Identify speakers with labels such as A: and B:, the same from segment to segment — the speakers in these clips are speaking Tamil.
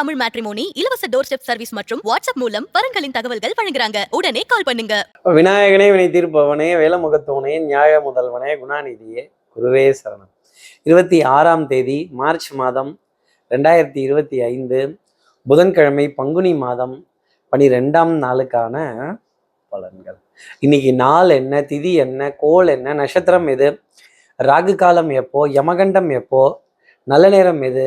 A: தமிழ் மேட்ரிமோனி இலவச டோர் ஸ்டெப் சர்வீஸ் மற்றும் வாட்ஸ்அப் மூலம் வரங்களின் தகவல்கள் வழங்குறாங்க. உடனே கால் பண்ணுங்க.
B: விநாயகனே வினை தீர்ப்பவனே வேலமுகத்தவனே நியாய முதல்வனே குணாநிதியே குருவே சரணம். இருபத்தி ஆறாம் தேதி மார்ச் மாதம் ரெண்டாயிரத்தி இருபத்தி ஐந்து புதன்கிழமை பங்குனி மாதம் பனிரெண்டாம் நாளுக்கான பலன்கள். இன்னைக்கு நாள் என்ன திதி என்ன கோல் என்ன நட்சத்திரம் எது ராகு காலம் எப்போ யமகண்டம் எப்போ நல்ல நேரம் எது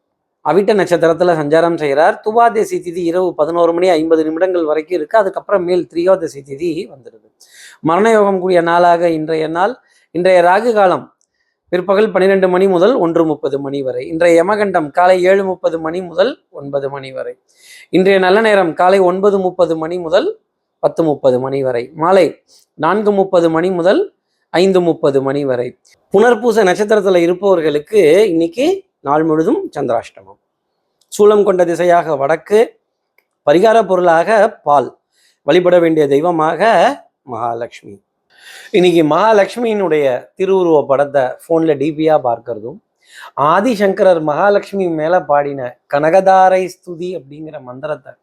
B: அவிட்ட நட்சத்திரத்துல சஞ்சாரம் செய்கிறார். துவாதசி திதி இரவு பதினோரு மணி ஐம்பது நிமிடங்கள் வரைக்கும் இருக்கு. அதுக்கப்புறம் மேல் திரியோதசி திதி வந்துடுது. மரணயோகம் கூடிய நாளாக இன்றைய நாள். இன்றைய ராகு காலம் பிற்பகல் பன்னிரெண்டு மணி முதல் ஒன்று முப்பது மணி வரை. இன்றைய யமகண்டம் காலை ஏழு முப்பது மணி முதல் ஒன்பது மணி வரை. இன்றைய நல்ல நேரம் காலை ஒன்பது முப்பது மணி முதல் பத்து முப்பது மணி வரை. மாலை நான்கு முப்பது மணி முதல் ஐந்து முப்பது மணி வரை. புனர்பூச நட்சத்திரத்துல இருப்பவர்களுக்கு இன்னைக்கு நாள் முழுதும் சந்திராஷ்டமம். சூலம் கொண்ட திசையாக வடக்கு பரிகார பொருளாக பால் வழிபட வேண்டிய தெய்வமாக மகாலட்சுமி. இன்னைக்கு மகாலட்சுமியினுடைய திருவுருவ படத்தை ஃபோனில் டிபியா பார்க்கறதும் ஆதிசங்கரர் மகாலட்சுமி மேலே பாடின கனகதாரை ஸ்துதி அப்படிங்கிற மந்திரத்தை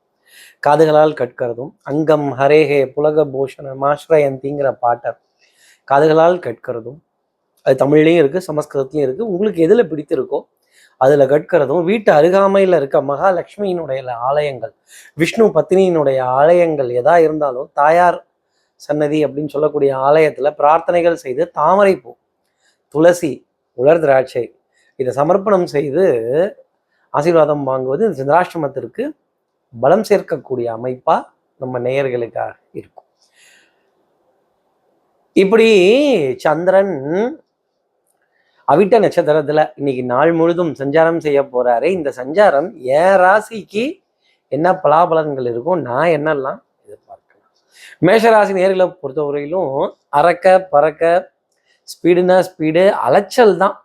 B: காதுகளால் கற்கிறதும் அங்கம் ஹரேஹே புலக பூஷண மாஸ்ரயந்திங்கிற பாட்டை காதுகளால் கற்கிறதும் அது தமிழ்லேயும் இருக்கு சமஸ்கிருதத்துலையும் இருக்கு. உங்களுக்கு எதில் பிடித்திருக்கோ அதுல கற்கிறதும் வீட்டு அருகாமையில் இருக்க மகாலட்சுமியினுடைய ஆலயங்கள் விஷ்ணு பத்தினியினுடைய ஆலயங்கள் எதா இருந்தாலும் தாயார் சன்னதி அப்படின்னு சொல்லக்கூடிய ஆலயத்துல பிரார்த்தனைகள் செய்து தாமரைப்பூ துளசி உலர் திராட்சை இதை சமர்ப்பணம் செய்து ஆசீர்வாதம் வாங்குவது இந்த சந்திராஷ்டமத்திற்கு பலம் சேர்க்கக்கூடிய அமைப்பா நம்ம நேயர்களுக்காக இருக்கும். இப்படி சந்திரன் அவிட்ட நட்சத்திரத்துல இன்னைக்கு நாள் முழுதும் சஞ்சாரம் செய்ய போறாரு. இந்த சஞ்சாரம் என் ராசிக்கு என்ன பலாபலன்கள் இருக்கும் நான் என்னெல்லாம் எதிர்பார்க்கலாம். மேஷராசி நேர்களை பொறுத்தவரையிலும் அறக்க பறக்க ஸ்பீடுனா ஸ்பீடு அலைச்சல் தான்.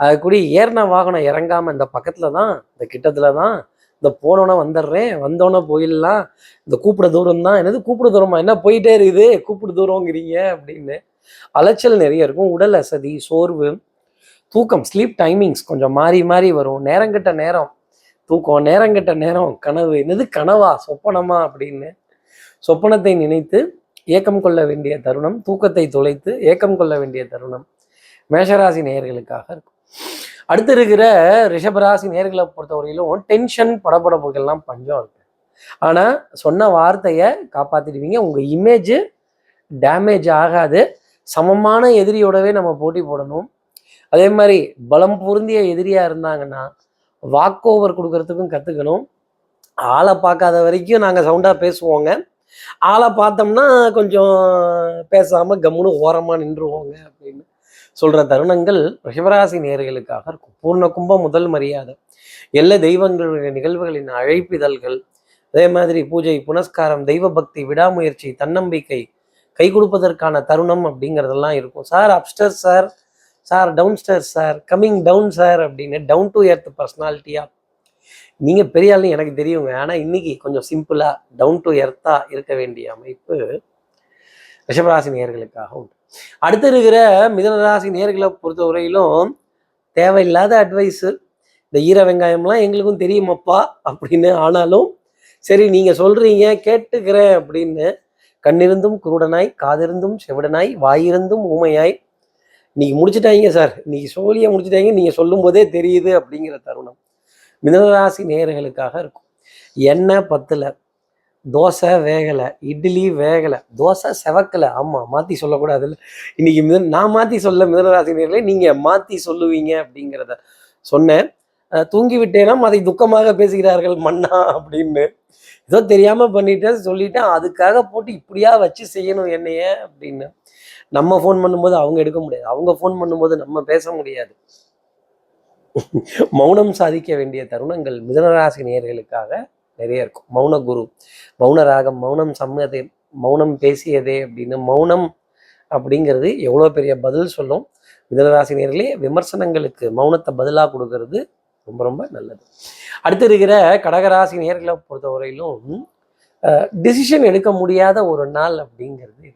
B: அது கூட ஏறின வாகனம் இறங்காம இந்த பக்கத்துல தான் இந்த கிட்டத்துல தான் இந்த போனோன்னே வந்துடுறேன் வந்தோன்னே போயிடலாம் இந்த கூப்பிட தூரம் தான் என்னது கூப்பிட தூரமா என்ன போயிட்டே இருக்குது கூப்பிட தூரங்கிறீங்க அப்படின்னு அலைச்சல் நிறைய இருக்கும். உடல் அசதி சோர்வு தூக்கம் ஸ்லீப் டைமிங்ஸ் கொஞ்சம் மாறி மாறி வரும். நேரங்கிட்ட நேரம் தூக்கம் நேரங்கிட்ட நேரம் கனவு என்னது கனவா சொப்பனமா அப்படின்னு சொப்பனத்தை நினைத்து ஏக்கம் கொள்ள வேண்டிய தருணம் தூக்கத்தை தொலைத்து ஏக்கம் கொள்ள வேண்டிய தருணம் மேஷராசி நேயர்களுக்காக இருக்கும். அடுத்து இருக்கிற ரிஷபராசி நேர்களை பொறுத்தவரையிலும் டென்ஷன் படப்படப்புகள்லாம் பஞ்சம் இருக்கு. ஆனால் சொன்ன வார்த்தையை காப்பாத்திடுவீங்க. உங்கள் இமேஜ் டேமேஜ் ஆகாது. சமமான எதிரியோடவே நம்ம போட்டி போடணும். அதே மாதிரி பலம் பொருந்திய எதிரியா இருந்தாங்கன்னா வாக் ஓவர் கொடுக்கறதுக்கும் கத்துக்கணும். ஆளை பார்க்காத வரைக்கும் நாங்கள் சவுண்டா பேசுவோங்க. ஆளை பார்த்தோம்னா கொஞ்சம் பேசாம கம்முன்னு ஓரமா நின்றுவோங்க அப்படின்னு சொல்ற தருணங்கள் ரிஷபராசி நேர்களுக்காக இருக்கும். பூர்ண கும்பம் முதல் மரியாதை. எல்லா தெய்வங்களுடைய நிகழ்வுகளின் அழைப்பிதழ்கள். அதே மாதிரி பூஜை புனஸ்காரம் தெய்வ பக்தி விடாமுயற்சி தன்னம்பிக்கை கை கொடுப்பதற்கான தருணம் அப்படிங்கிறதெல்லாம் இருக்கும். Sir upstairs sir? Sir downstairs sir coming down sir அப்படின்னு டவுன் டு எர்த் பர்சனாலிட்டியாக நீங்கள் பெரிய ஆளுன்னு எனக்கு தெரியுங்க. ஆனால் இன்னைக்கு கொஞ்சம் சிம்பிளாக டவுன் டு எர்த்தாக இருக்க வேண்டிய அமைப்பு ரிஷபராசி நேர்களுக்காக உண்டு. அடுத்து இருக்கிற மிதனராசி நேர்களை பொறுத்தவரையிலும் தேவையில்லாத அட்வைஸு இந்த ஈர வெங்காயம்லாம் எங்களுக்கும் தெரியுமப்பா அப்படின்னு ஆனாலும் சரி நீங்கள் சொல்கிறீங்க கேட்டுக்கிறேன் அப்படின்னு கண்ணிருந்தும் குருடனாய் காதிருந்தும் செவிடனாய் வாயிருந்தும் ஊமையாய் இன்னைக்கு முடிச்சுட்டாங்க சார். இன்னைக்கு சோழியை முடிச்சுட்டாங்க. நீங்கள் சொல்லும் போதே தெரியுது அப்படிங்கிற தருணம். மிதனராசி நேர்களுக்காக இருக்கும். எண்ணெய் பத்தில் தோசை வேகலை இட்லி வேகலை தோசை செவக்கலை. ஆமாம் மாற்றி சொல்லக்கூடாது இல்லை இன்னைக்கு மிதன் நான் மாற்றி சொல்ல மிதனராசி நேர்களை நீங்கள் மாற்றி சொல்லுவீங்க அப்படிங்கிறத சொன்னேன். அஹ் தூங்கி அதை துக்கமாக பேசுகிறார்கள் மன்னா அப்படின்னு. ஏதோ தெரியாமல் பண்ணிட்டேன் சொல்லிட்டேன். அதுக்காக போட்டு இப்படியா வச்சு செய்யணும் என்னைய அப்படின்னு. நம்ம ஃபோன் பண்ணும்போது அவங்க எடுக்க முடியாது. அவங்க ஃபோன் பண்ணும்போது நம்ம பேச முடியாது. மௌனம் சாதிக்க வேண்டிய தருணங்கள் மிதனராசி நேர்களுக்காக நிறைய இருக்கும். மௌன குரு மௌன ராகம் மௌனம் சம்மதே மௌனம் பேசியதே அப்படின்னு மௌனம் அப்படிங்கிறது எவ்வளோ பெரிய பதில் சொல்லும். மிதனராசி நேர்களே விமர்சனங்களுக்கு மௌனத்தை பதிலாக கொடுக்கறது ரொம்ப ரொம்ப நல்லது. அடுத்து இருக்கிற கடகராசி நேர்களை பொறுத்தவரையிலும் டிசிஷன் எடுக்க முடியாத ஒரு நாள் அப்படிங்கிறது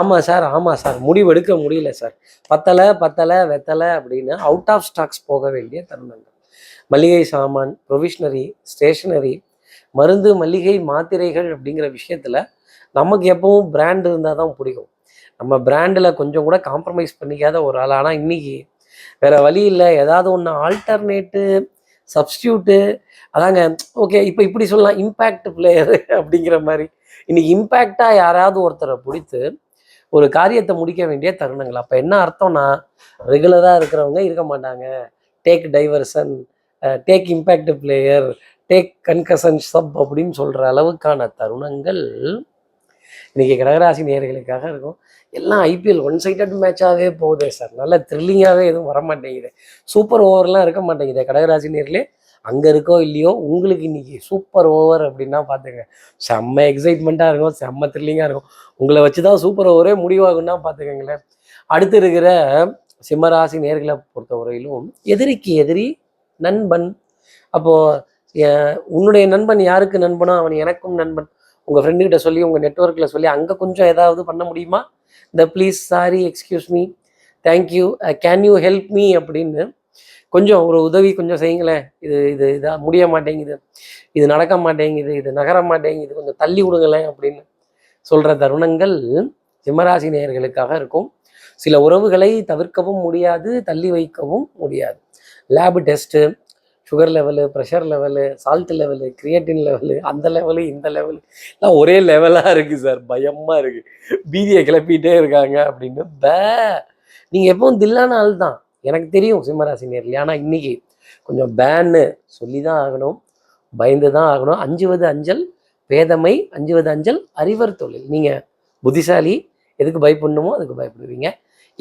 B: ஆமாம் சார் ஆமாம் சார். முடிவு எடுக்க முடியல சார். பத்தலை பத்தலை வெத்தலை அப்படின்னு அவுட் ஆஃப் ஸ்டாக்ஸ் போக வேண்டிய தருணங்கள். மளிகை சாமான் ப்ரொவிஷ்னரி ஸ்டேஷனரி மருந்து மளிகை மாத்திரைகள் அப்படிங்கிற விஷயத்தில் நமக்கு எப்பவும் பிராண்ட் இருந்தால் தான் பிடிக்கும். நம்ம பிராண்டில் கொஞ்சம் கூட காம்ப்ரமைஸ் பண்ணிக்காத ஒரு ஆள். ஆனால் இன்னைக்கு வேற வழி இல்லை. ஏதாவது ஒன்று ஆல்டர்னேட்டு சப்ஸ்டியூட்டு அதாங்க ஓகே இப்போ இப்படி சொல்லலாம் இம்பேக்ட் பிளேயரு அப்படிங்கிற மாதிரி இன்னைக்கு இம்பேக்டாக யாராவது ஒருத்தரை பிடித்து ஒரு காரியத்தை முடிக்க வேண்டிய தருணங்கள். அப்போ என்ன அர்த்தம்னா ரெகுலராக இருக்கிறவங்க இருக்க மாட்டாங்க. Take diversion take impact player take concussion sub அப்படின்னு சொல்கிற அளவுக்கான தருணங்கள் இன்னைக்கு கடகராசி நேர்களுக்காக இருக்கும். எல்லாம் ஐபிஎல் ஒன் சைடட் மேட்சாகவே போகுதே சார். நல்ல த்ரில்லிங்காகவே எதுவும் வர மாட்டேங்குது சூப்பர் ஓவர்லாம் இருக்க மாட்டேங்குது கடகராசி நேர்களே அங்கே இருக்கோ இல்லையோ உங்களுக்கு இன்னைக்கு சூப்பர் ஓவர் அப்படின்னா பார்த்துங்க செம்ம எக்ஸைட்மெண்ட்டாக இருக்கும் செம்ம த்ரில்லிங்காக இருக்கும். உங்களை வச்சு தான் சூப்பர் ஓவரே முடிவாகும்னா பார்த்துக்கங்களேன் அடுத்து இருக்கிற சிம்மராசி நேர்களை பொறுத்தவரையிலும் எதிரிக்கு எதிரி நண்பன். அப்போது உன்னுடைய நண்பன் யாருக்கு நண்பனோ அவன் எனக்கும் நண்பன். உங்கள் ஃப்ரெண்டுக்கிட்ட சொல்லி உங்கள் நெட்ஒர்க்கில் சொல்லி அங்கே கொஞ்சம் ஏதாவது பண்ண முடியுமா? இந்த please sorry excuse me thank you can you help me அப்படின்னு கொஞ்சம் ஒரு உதவி கொஞ்சம் செய்யுங்களேன். இது இது இதாக முடிய மாட்டேங்குது. இது நடக்க மாட்டேங்குது. இது நகர மாட்டேங்குது. கொஞ்சம் தள்ளி விடுங்களேன் அப்படின்னு சொல்கிற தருணங்கள் சிம்மராசி நேயர்களுக்காக இருக்கும். சில உறவுகளை தவிர்க்கவும் முடியாது தள்ளி வைக்கவும் முடியாது. Lab test sugar level pressure level salt level creatine level அந்த லெவலு இந்த லெவலு எல்லாம் ஒரே லெவலாக இருக்குது சார் பயமாக இருக்குது பீதியை கிளப்பிட்டே இருக்காங்க அப்படின்னு. பே நீங்கள் எப்பவும் தில்லான ஆள் தான் எனக்கு தெரியும் சிம்மராசி நேரில் ஆனால் இன்னைக்கு கொஞ்சம் பேன்னு சொல்லி தான் ஆகணும். பயந்து தான் ஆகணும். அஞ்சுவது அஞ்சல் பேதமை அஞ்சுவது அஞ்சல் அறிவர் தொழில். நீங்கள் புத்திசாலி எதுக்கு பயப்படணுமோ அதுக்கு பயப்படுவீங்க.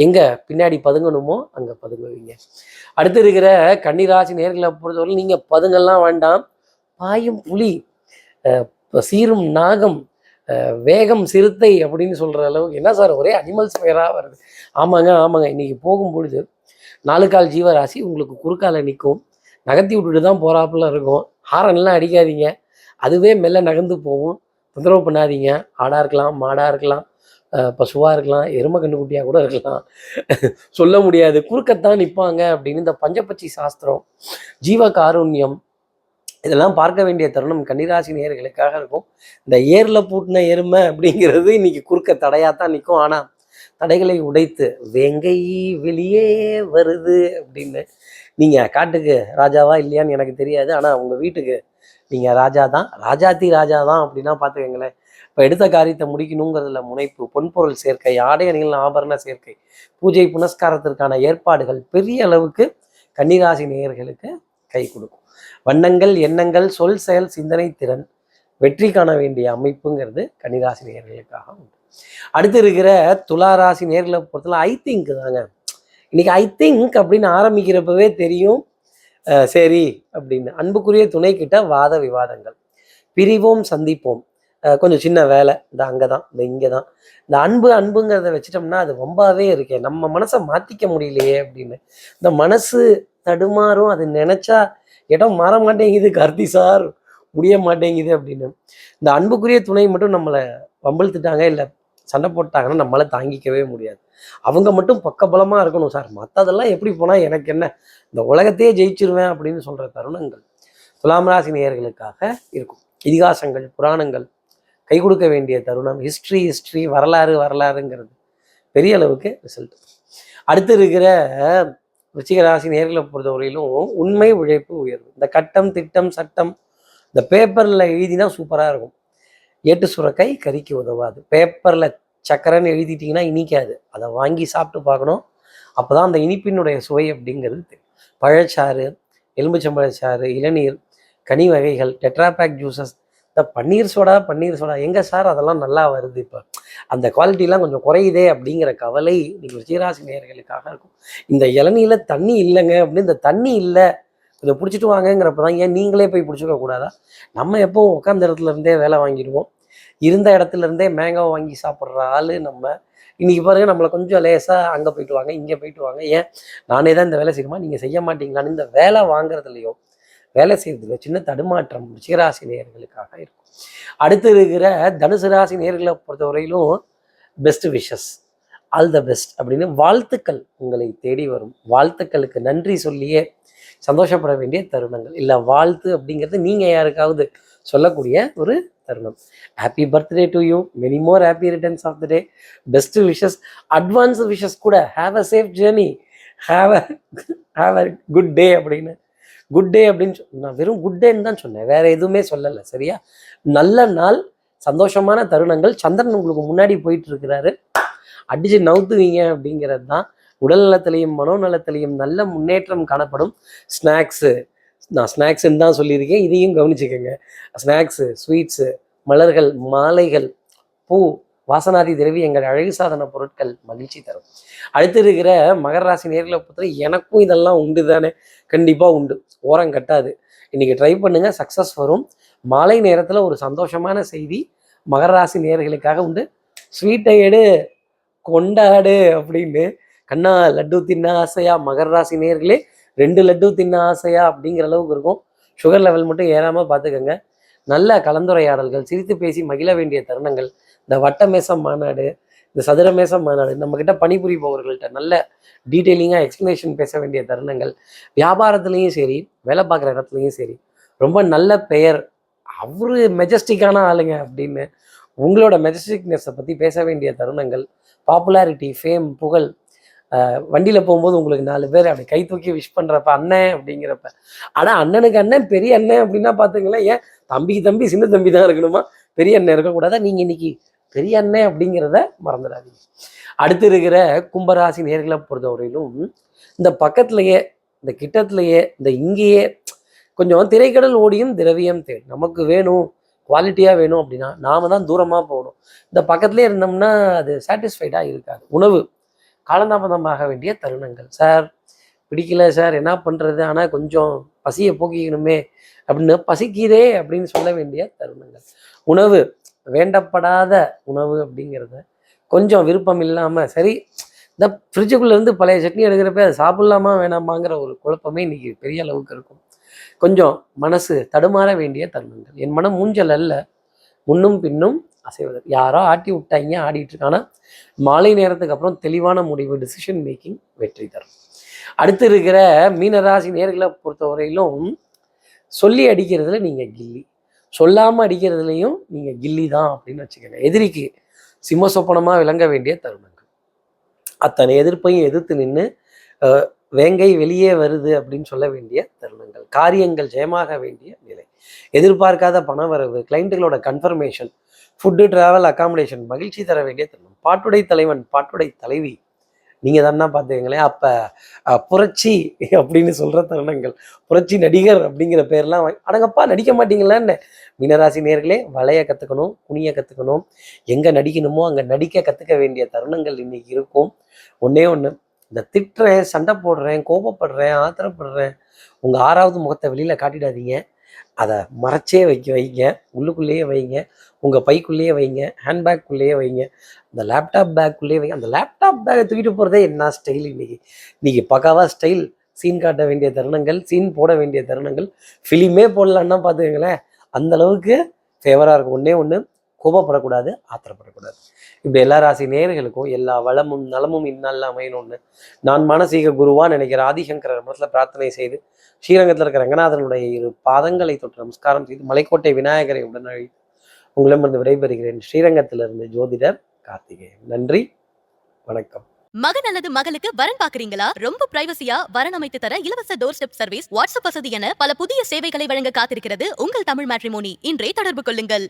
B: எங்கே பின்னாடி பதுங்கணுமோ அங்கே பதுங்குவீங்க. அடுத்து இருக்கிற கன்னிராசி நேர்களை பொறுத்தவரை நீங்கள் பதுங்கெல்லாம் வேண்டாம். பாயும் புலி சீரும் நாகம் வேகம் சிறுத்தை அப்படின்னு சொல்கிற அளவுக்கு என்ன சார் ஒரே அனிமல்ஸ் பெயராக வருது. ஆமாங்க ஆமாங்க. இன்றைக்கி போகும்பொழுது நாலுக்கால் ஜீவராசி உங்களுக்கு குறுக்கால நிற்கும் நகர்த்தி விட்டுட்டு தான் போகிறாப்புல இருக்கும். ஹாரன்லாம் அடிக்காதீங்க. அதுவே மெல்ல நகர்ந்து போகும். தொந்தரவு பண்ணாதீங்க. ஆடாக இருக்கலாம் மாடாக இருக்கலாம் பசுவாக இருக்கலாம் எரும கண்ணுக்குட்டியாக கூட இருக்கலாம். சொல்ல முடியாது. குறுக்கத்தான் நிற்பாங்க அப்படின்னு இந்த பஞ்சபட்சி சாஸ்திரம் ஜீவ காருண்யம் இதெல்லாம் பார்க்க வேண்டிய தருணம் கன்னிராசி நேர்களுக்காக இருக்கும். இந்த ஏரில் பூட்டின எருமை அப்படிங்கிறது இன்னைக்கு குறுக்க தடையாக தான் நிற்கும் ஆனால் தடைகளை உடைத்து வேங்கை வெளியே வருது அப்படின்னு நீங்கள் காட்டுக்கு ராஜாவா இல்லையான்னு எனக்கு தெரியாது. ஆனால் உங்கள் வீட்டுக்கு நீங்கள் ராஜா தான். ராஜாத்தி ராஜா தான் அப்படின்னா பார்த்துக்கங்களேன் இப்போ எடுத்த காரியத்தை முடிக்கணுங்கிறதுல முனைப்பு பொன்பொருள் சேர்க்கை ஆடை அணிகள் ஆபரண சேர்க்கை பூஜை புனஸ்காரத்திற்கான ஏற்பாடுகள் பெரிய அளவுக்கு கன்னிராசி நேயர்களுக்கு கை கொடுக்கும். வண்ணங்கள் எண்ணங்கள் சொல் செயல் சிந்தனை திறன் வெற்றி காண வேண்டிய அமைப்புங்கிறது கன்னிராசி நேயர்களுக்காக உண்டு. அடுத்து இருக்கிற துலா ராசி நேர்களை பொறுத்தல ஐ திங்க் தாங்க. இன்னைக்கு ஐ திங்க் அப்படின்னு ஆரம்பிக்கிறப்பவே தெரியும். சரி அப்படின்னு. அன்புக்குரிய துணை கிட்ட வாத விவாதங்கள். பிரிவோம் சந்திப்போம். கொஞ்சம் சின்ன வேலை. இந்த அங்கே தான் இந்த இங்கே தான் இந்த அன்பு அன்புங்கிறத வச்சுட்டோம்னா அது ரொம்பவே இருக்கே. நம்ம மனசை மாற்றிக்க முடியலையே அப்படின்னு. இந்த மனசு தடுமாறும் அது நினச்சா இடம் மாற மாட்டேங்குது கார்த்தி சார். முடிய மாட்டேங்குது அப்படின்னு. இந்த அன்புக்குரிய துணை மட்டும் நம்மளை வம்பிழுத்துட்டாங்க இல்லை சண்டை போட்டாங்கன்னா நம்மளால தாங்கிக்கவே முடியாது. அவங்க மட்டும் பக்கபலமாக இருக்கணும் சார். மற்றதெல்லாம் எப்படி போனால் எனக்கு என்ன? இந்த உலகத்தையே ஜெயிச்சிருவேன் அப்படின்னு சொல்கிற தருணங்கள் துலாம் ராசி நேயர்களுக்காக இருக்கும். இதிகாசங்கள் புராணங்கள் கை கொடுக்க வேண்டிய தருணம் ஹிஸ்ட்ரி ஹிஸ்ட்ரி வரலாறு வரலாறுங்கிறது பெரிய அளவுக்கு ரிசல்ட் அடுத்து இருக்கிற ருச்சிக ராசி நேர்களை பொறுத்தவரையிலும் உண்மை உழைப்பு உயர்வு. இந்த கட்டம் திட்டம் சட்டம் இந்த பேப்பரில் எழுதினா சூப்பராக இருக்கும். ஏட்டு சுரக்காய் கறிக்கு உதவாது. பேப்பரில் சக்கரைன்னு எழுதிட்டிங்கன்னா இனிக்காது. அதை வாங்கி சாப்பிட்டு பார்க்கணும். அப்போ தான் அந்த இனிப்பினுடைய சுவை அப்படிங்கிறது தெரியும். பழச்சாறு எலும்புச்சம்பழச்சாறு இளநீர் கனி வகைகள் டெட்ராபேக் ஜூசஸ் இந்த பன்னீர் சோடா பன்னீர் சோடா. எங்கே சார் அதெல்லாம் நல்லா வருது இப்போ. அந்த குவாலிட்டிலாம் கொஞ்சம் குறையுதே அப்படிங்கிற கவலை நீங்கள் ருச்சிராசி நேர்களுக்காக இருக்கும். இந்த இளநீரில் தண்ணி இல்லைங்க அப்படின்னு இந்த தண்ணி இல்லை இதை பிடிச்சிட்டு வாங்கங்கிறப்ப தான் ஏன் நீங்களே போய் பிடிச்சிக்க கூடாதா? நம்ம எப்போவும் உட்காந்த இடத்துல இருந்தே வேலை வாங்கிடுவோம். இருந்த இடத்துல இருந்தே மேங்காவை வாங்கி சாப்பிட்ற ஆள் நம்ம. இன்னைக்கு பாருங்க நம்மளை கொஞ்சம் லேசாக அங்கே போயிட்டு வாங்க இங்கே போயிட்டு வாங்க. ஏன்? நானே தான் இந்த வேலை செய்யணுமா? நீங்கள் செய்ய மாட்டீங்களான்னு இந்த வேலை வாங்குறதுலையோ வேலை செய்யறதுலையோ சின்ன தடுமாற்றம் ரிஷிகராசி நேர்களுக்காக இருக்கும். அடுத்து இருக்கிற தனுசு ராசி நேர்களை பொறுத்தவரையிலும் best wishes all the best அப்படின்னு வாழ்த்துக்கள் உங்களை தேடி வரும். வாழ்த்துக்களுக்கு நன்றி சொல்லியே சந்தோஷப்பட வேண்டிய தருணங்கள். இல்லை வாழ்த்து அப்படிங்கிறது நீங்கள் யாருக்காவது சொல்லக்கூடிய ஒரு தருணம். Happy birthday to you many more happy returns of the day best wishes advance wishes கூட. Have a safe journey have a have a good day அப்படின்னு. குட் டே அப்படின்னு சொ- நான் வெறும் குட் டேன்னு தான் சொன்னேன். வேற எதுவுமே சொல்லலை. சரியா? நல்ல நாள் சந்தோஷமான தருணங்கள். சந்திரன் உங்களுக்கு முன்னாடி போயிட்டு இருக்கிறாரு. அடிச்சு நவுத்துவீங்க அப்படிங்கிறது தான் உடல் நலத்திலையும் மனோநலத்திலையும் நல்ல முன்னேற்றம் காணப்படும். ஸ்நாக்ஸு நான் ஸ்நாக்ஸ்ன்னு தான் சொல்லியிருக்கேன். இதையும் கவனிச்சுக்கோங்க. ஸ்நாக்ஸு ஸ்வீட்ஸு மலர்கள் மாலைகள் பூ வாசனாதி திரவியங்கள் அழகு சாதன பொருட்கள் மகிழ்ச்சி தரும். அடுத்து இருக்கிற மகர ராசி நேர்களை பொறுத்தவரை எனக்கும் இதெல்லாம் உண்டு தானே? கண்டிப்பாக உண்டு. ஓரம் கட்டாது. இன்னைக்கு ட்ரை பண்ணுங்கள் சக்ஸஸ் வரும். மாலை நேரத்தில் ஒரு சந்தோஷமான செய்தி மகர ராசி நேர்களுக்காக உண்டு. ஸ்வீட்டை எடு. கொண்டாடு அப்படின்னு. கண்ணா லட்டு தின்ன ஆசையா? மகர ராசி நேர்களே ரெண்டு லட்டு தின்ன ஆசையா? அப்படிங்கிற அளவுக்கு இருக்கும். சுகர் லெவல் மட்டும் ஏறாமல் பார்த்துக்கோங்க நல்ல கலந்துரையாடல்கள் சிரித்து பேசி மகிழ வேண்டிய தருணங்கள். இந்த வட்டமேசம் மாநாடு இந்த சதுரமேசம் மாநாடு நம்மக்கிட்ட பணிபுரி போகிறவர்கள்ட்ட நல்ல டீட்டெயிலிங்காக எக்ஸ்ப்ளனேஷன் பேச வேண்டிய தருணங்கள். வியாபாரத்துலேயும் சரி வேலை பார்க்குற இடத்துலையும் சரி ரொம்ப நல்ல பெயர். அவரு மெஜஸ்டிக்கான ஆளுங்க அப்படின்னு உங்களோட மெஜஸ்டிக்னஸை பற்றி பேச வேண்டிய தருணங்கள். பாப்புலாரிட்டி ஃபேம் புகழ் வண்டியில் போகும்போது உங்களுக்கு நாலு பேர் அப்படி கை தூக்கி விஷ் பண்ணுறப்ப அண்ணன் அப்படிங்கிறப்ப. ஆனால் அண்ணனுக்கு அண்ணன் பெரிய அண்ணன் அப்படின்னா பார்த்துங்களேன் ஏன் தம்பிக்கு தம்பி சின்ன தம்பி தான் இருக்கணுமா? பெரிய அண்ணன் இருக்கக்கூடாதா? நீங்கள் இன்னைக்கு பெரிய அண்ணன் அப்படிங்கிறத மறந்துடாதீங்க. அடுத்து இருக்கிற கும்பராசி நேர்களை பொறுத்தவரையிலும் இந்த பக்கத்துலையே இந்த கிட்டத்துலையே இந்த இங்கேயே கொஞ்சம் திரைக்கடல் ஓடியும் திரவியம் தேடும். நமக்கு வேணும் குவாலிட்டியாக வேணும் அப்படின்னா நாம தான் தூரமாக போகணும். இந்த பக்கத்துலேயே இருந்தோம்னா அது சாட்டிஸ்ஃபைடாக இருக்காது. உணவு காலந்தாமதமாக வேண்டிய தருணங்கள். சார் பிடிக்கல சார் என்ன பண்ணுறது ஆனால் கொஞ்சம் பசியை போக்கிக்கணுமே அப்படின்னு பசிக்குதே அப்படின்னு சொல்ல வேண்டிய தருணங்கள். உணவு வேண்டப்படாத உணவு அப்படிங்கிறத கொஞ்சம் விருப்பம் இல்லாமல் சரி இந்த ஃப்ரிட்ஜுக்குள்ளேருந்து பழைய சட்னி எடுக்கிறப்ப அதை சாப்பிட்லாமா வேணாமாங்கிற ஒரு குழப்பமே இன்னைக்கு பெரிய அளவுக்கு இருக்கும். கொஞ்சம் மனசு தடுமாற வேண்டிய தருணங்கள். என் மனம் மூஞ்சல் அல்ல முன்னும் பின்னும் அசைவது. யாரோ ஆட்டி விட்டாங்க ஆடிட்டு இருக்கானா? மாலை நேரத்துக்கு அப்புறம் தெளிவான முடிவு டிசிஷன் மேக்கிங் வெற்றி தரும். அடுத்து இருக்கிற மீனராசி நேர்களை பொறுத்தவரையிலும் சொல்லி அடிக்கிறதுல நீங்கள் கில்லி. சொல்லாமல் அடிக்கிறதுலையும் நீங்கள் கில்லி தான் அப்படின்னு வச்சுக்கோங்க. எதிரிக்கு சிம்ம சொப்பனமாக விளங்க வேண்டிய தருணங்கள். அத்தனை எதிர்ப்பையும் எதிர்த்து நின்று வேங்கை வெளியே வருது அப்படின்னு சொல்ல வேண்டிய தருணங்கள். காரியங்கள் ஜெயமாக வேண்டிய நிலை. எதிர்பார்க்காத பணவரவு கிளைண்ட்டுகளோட கன்ஃபர்மேஷன் ஃபுட்டு டிராவல் அகாமடேஷன் மகிழ்ச்சி தர வேண்டிய தருணம். பாட்டுடை தலைவன் பாட்டுடை தலைவி. நீங்கள் தானே பார்த்துக்கங்களேன் அப்போ புரட்சி அப்படின்னு சொல்கிற தருணங்கள். புரட்சி நடிகர் அப்படிங்கிற பேர்லாம் அடங்கப்பா நடிக்க மாட்டீங்களான்னு மீனராசி நேர்களே வளைய கற்றுக்கணும் குனிய கற்றுக்கணும் எங்கே நடிக்கணுமோ அங்கே நடிக்க கற்றுக்க வேண்டிய தருணங்கள் இன்னைக்கு இருக்கும். ஒன்றே ஒன்று இந்த திட்டுறேன் சண்டை போடுறேன் கோபப்படுறேன் ஆத்திரப்படுறேன் உங்கள் ஆறாவது முகத்தை வெளியில் காட்டிடாதீங்க. அதை மறைச்சே வைக்க வைங்க உள்ளுக்குள்ளேயே வைங்க உங்கள் பைக்குள்ளேயே வைங்க ஹேண்ட்பேக்குள்ளேயே வைங்க அந்த லேப்டாப் பேக்குள்ளேயே வைங்க. அந்த லேப்டாப் பேக்கை தூக்கிட்டு போகிறதே என்ன ஸ்டைல் இன்றைக்கி இன்றைக்கி பக்காவாக ஸ்டைல் சீன் காட்ட வேண்டிய தருணங்கள் சீன் போட வேண்டிய தருணங்கள் ஃபிலிமே போடலான்னா பார்த்துக்கங்களேன். அந்த அளவுக்கு ஃபேவராக இருக்கும். ஒன்றே ஒன்று கோபப்படக்கூடாது ஆத்திரப்படக்கூடாது. இப்படி எல்லா ராசி நேர்களுக்கும் எல்லா வளமும் நலமும் இந்நாளில் அமையணும்னு நான் மானசீக குருவா நினைக்கிற ஆதிசங்கர மனத்தில் பிரார்த்தனை செய்து ஸ்ரீரங்கத்தில் இருக்கிற ரங்கநாதனுடைய இரு பாதங்களை தொட்டு நமஸ்காரம் செய்து மலைக்கோட்டை விநாயகரை உடன் உங்களிடமிருந்து விடைபெறுகிறேன். ஸ்ரீரங்கத்திலிருந்து ஜோதிடர் கார்த்திகேயன். நன்றி வணக்கம்.
A: மகன் அல்லது மகளுக்கு வரன் பாக்குறீங்களா ரொம்ப பிரைவசியா வரன் அமைத்து தர இலவச டோர் ஸ்டெப் சர்வீஸ் வாட்ஸ்அப் வசதி என பல புதிய சேவைகளை வழங்க காத்திருக்கிறது உங்கள் தமிழ் மேட்ரிமோனி இன்றே தொடர்பு கொள்ளுங்கள்.